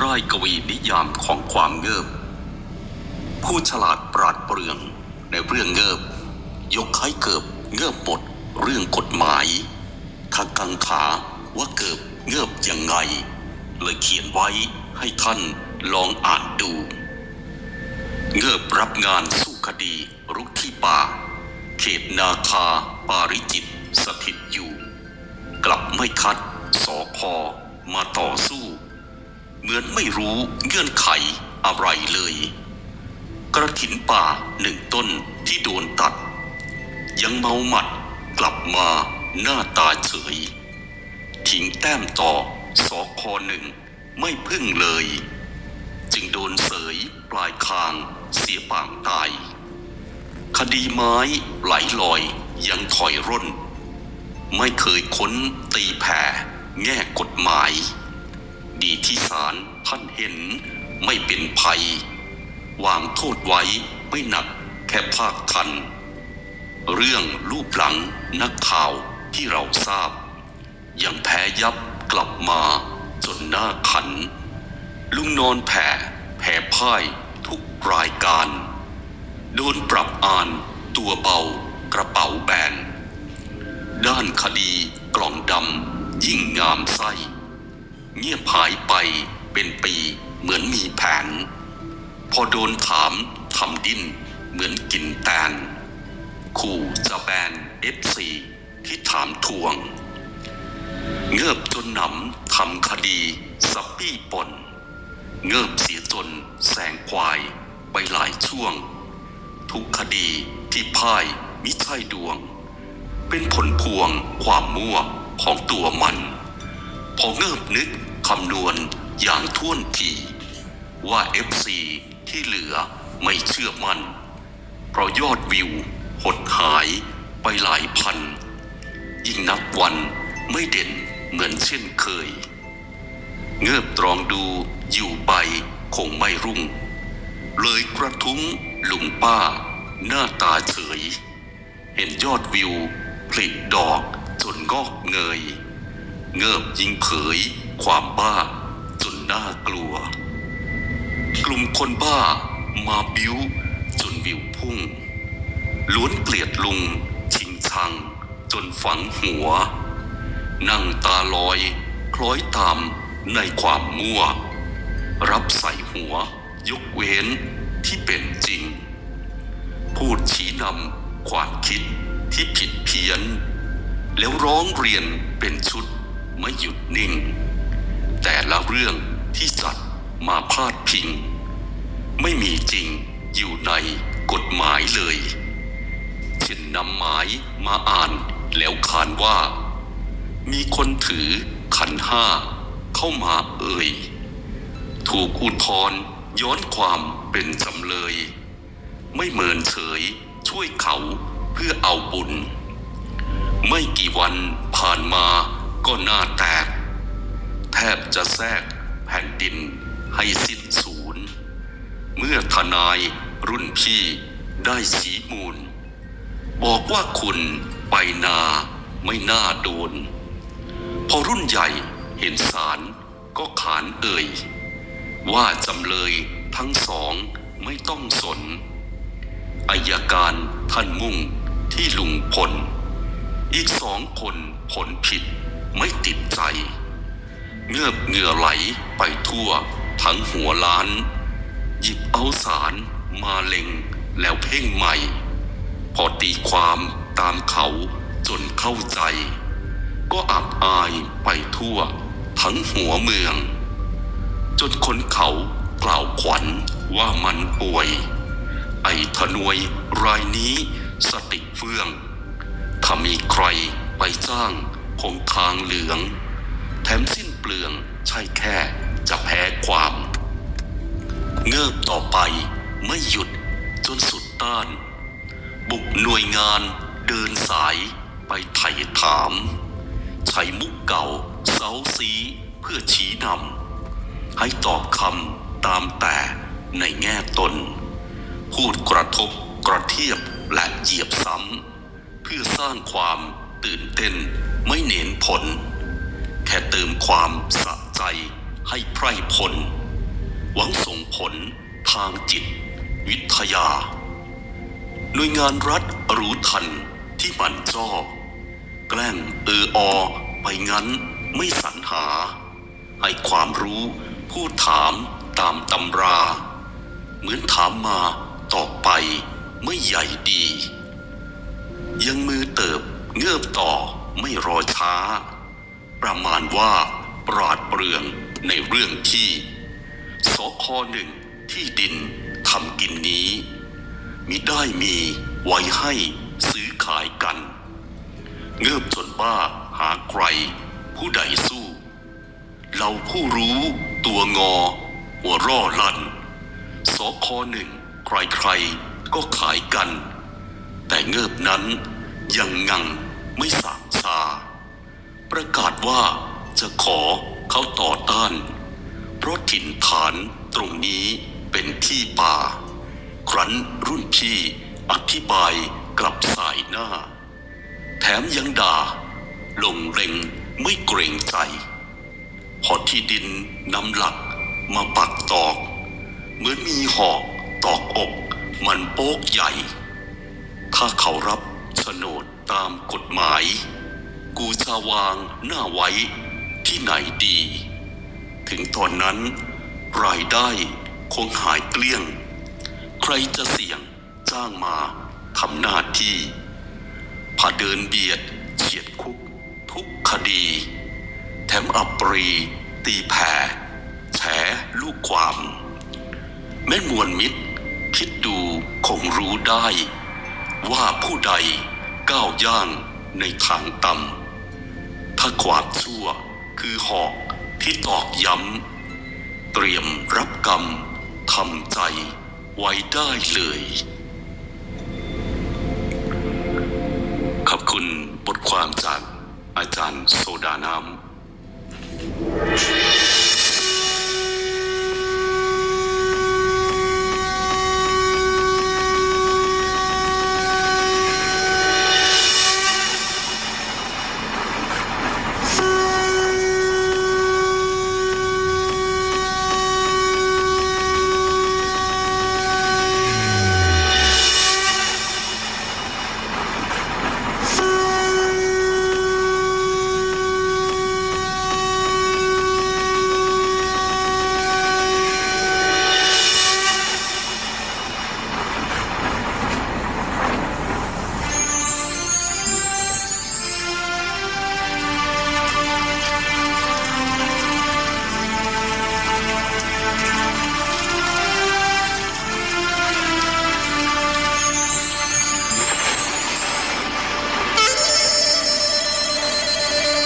ร่ายกวีนิยามของความเงิบ ผู้ฉลาดปราดเปรื่องในเรื่องเงิบ ยกให้เกิบเงิบหมดเรื่องกฎหมายถ้ากังขาว่าเกิบเงิบยังไง เลยเขียนไว้ให้ท่านลองอ่านดู เงิบรับงานสู้คดีรุกที่ป่า เขตนาคาปาริจิตสถิตอยู่ กลับไม่คัดสอคอมาต่อสู้ เหมือนไม่รู้เงื่อนไขอะไรเลย กระถินป่าหนึ่งต้นที่โดนตัด ยังเมาหมัดกลับมาหน้าตาเฉย ทิ้งแต้มต่อสอคอหนึ่งไม่พึ่งเลย จึงโดนเสยปลายคางเสียปางตาย คดีไม้ไหลลอยยังถอยร่น ไม่เคยค้นตีแผ่แง่กฎหมาย ดีที่ศาลท่านเห็นไม่เป็นภัย วางโทษไว้ไม่หนักแค่ภาคทัน เรื่องรูปหลังนักข่าวที่เราทราบ ยังแพ้ยับกลับมาจนหน้าขัน ลุงนอนแผ่แผ่พ่ายทุกรายการ โดนปรับอ่านตัวเบากระเป๋าแบน ด้านคดีกล่องดำยิ่งงามไส้ เงียบหายไปเป็นปีเหมือนมีแผน พอโดนถามทำดิ้นเหมือนกินแตนขู่จะแบนเอฟซีที่ถามทวง เงือบจนหนำทำคดีสับปี้ปน เงือบเสียจนแสงควายไปหลายช่วง ทุกคดีที่พ่ายมิใช่ดวง เป็นผลพวงความมั่วของตัวมัน พอเงิบนึกคำนวณอย่างท่วนทีว่า FC ที่เหลือไม่เชื่อมัน่น เพราะยอดวิวหดหายไปหลายพัน ยิ่งนับวันไม่เด่นเหมือนเช่นเคย เงือบตรองดูอยู่ไปคงไม่รุ่ง เลยกระทุ้งลุงป้า หน้าตาเฉย เห็นยอดวิวผลิดอกจนงอกเงย เงิบยิงเผย ความบ้าจนน่ากลัว กลุ่มคนบ้ามาบิ้วจนวิวพุ่ง ล้วนเกลียดลุง ชิงชัง จนฝังหัว นั่งตาลอย คล้อยตามในความมั่ว รับใส่หัว ยกเว้นที่เป็นจริง พูดชี้นำความคิดที่ผิดเพี้ยน แล้วร้องเรียนเป็นชุด ไม่หยุดนิ่ง แต่ละเรื่องที่จัดมาพาดพิง ไม่มีจริงอยู่ในกฎหมายเลย เช่นนำหมายมาอ่านแล้วขานว่า มีคนถือขันห้าเข้ามาเอ่ย ถูกอุทธรย้อนความเป็นจำเลย ไม่เมินเฉยช่วยเขาเพื่อเอาบุญ ไม่กี่วันผ่านมา ก็หน้าแตก แทบจะแทรกแผ่นดินให้สิ้นสูญเมื่อทนายรุ่นพี่ได้สีมูล บอกว่าคุณไปนาไม่น่าโดน พอรุ่นใหญ่เห็นสารก็ขานเอ่ย ว่าจำเลยทั้งสองไม่ต้องสนอายการท่านมุ่งที่ลุงพล อีกสองคนผลผิด ไม่ติดใจ เงือบเหงื่อไหลไปทั่วทั้งหัวล้าน หยิบเอาสารมาเล็งแล้วเพ่งใหม่ พอตีความตามเขาจนเข้าใจ ก็อับอายไปทั่ว ทั้งหัวเมือง จนคนเขากล่าวขวัญว่ามันป่วย ไอ้ทนวยรายนี้สติเฟื่อง ถ้ามีใครไปจ้าง คงทางเหลือง แถมสิ้นเปลืองใช่แค่จะแพ้ความ เงิบต่อไปไม่หยุดจนสุดต้าน บุกหน่วยงานเดินสายไปไถ่ถามใช้มุกเก่าเซาซีเพื่อชี้นำให้ตอบคำตามแต่ในแง่ตน พูดกระทบกระเทียบและเหยียบซ้ำ เพื่อสร้างความตื่นเต้น ไม่เน้นผล แค่เติมความสะใจให้ไพร่พล หวังส่งผลทางจิต วิทยา หน่วยงานรัฐรู้ทันที่มันจ้อ แกล้งเอออไปงั้นไม่สรรหา ให้ความรู้ผู้ถามตามตำรา เหมือนถามมาต่อไปไม่ใหญ่ดี ยังมือเติบเงือบต่อ ไม่รอช้า ประมาณว่าปราดเปรื่อง ในเรื่องที่ สคหนึ่งที่ดินทำกินนี้ มิได้มีไว้ให้ซื้อขายกัน เงือบจนบ้าหาใคร ผู้ใดสู้ เราผู้รู้ตัวงอ หัวร่อลั่นสคหนึ่งใครๆก็ขายกัน แต่เงิบนั้นยังงัง ไม่สามซา ประกาศว่าจะขอเขาต่อต้าน เพราะถิ่นฐานตรงนี้เป็นที่ป่า ครั้นรุ่นพี่อธิบายกลับสายหน้า แถมยังด่า ลงเร็งไม่เกรงใจ พอที่ดินนำหลักมาปักตอก เหมือนมีหอกตอกอกมันโป๊กใหญ่ ถ้าเขารับ โฉนดตามกฎหมาย กูจะวางหน้าไว้ที่ไหนดี ถึงตอนนั้น รายได้คงหายเกลี้ยง ใครจะเสี่ยงจ้างมาทำหน้าที่พาเดินเบียดเฉียดคุกทุกคดี แถมอับปรี ตีแผ่แฉลูกความ แม่มวลมิตร คิดดูคงรู้ได้ ว่าผู้ใดก้าวย่างในทางต่ำถ้าความชั่วคือหอกที่ตอกย้ำ เตรียมรับกรรมทำใจไว้ได้เลย ขอบคุณบทความจากอาจารย์โซดาน้ำ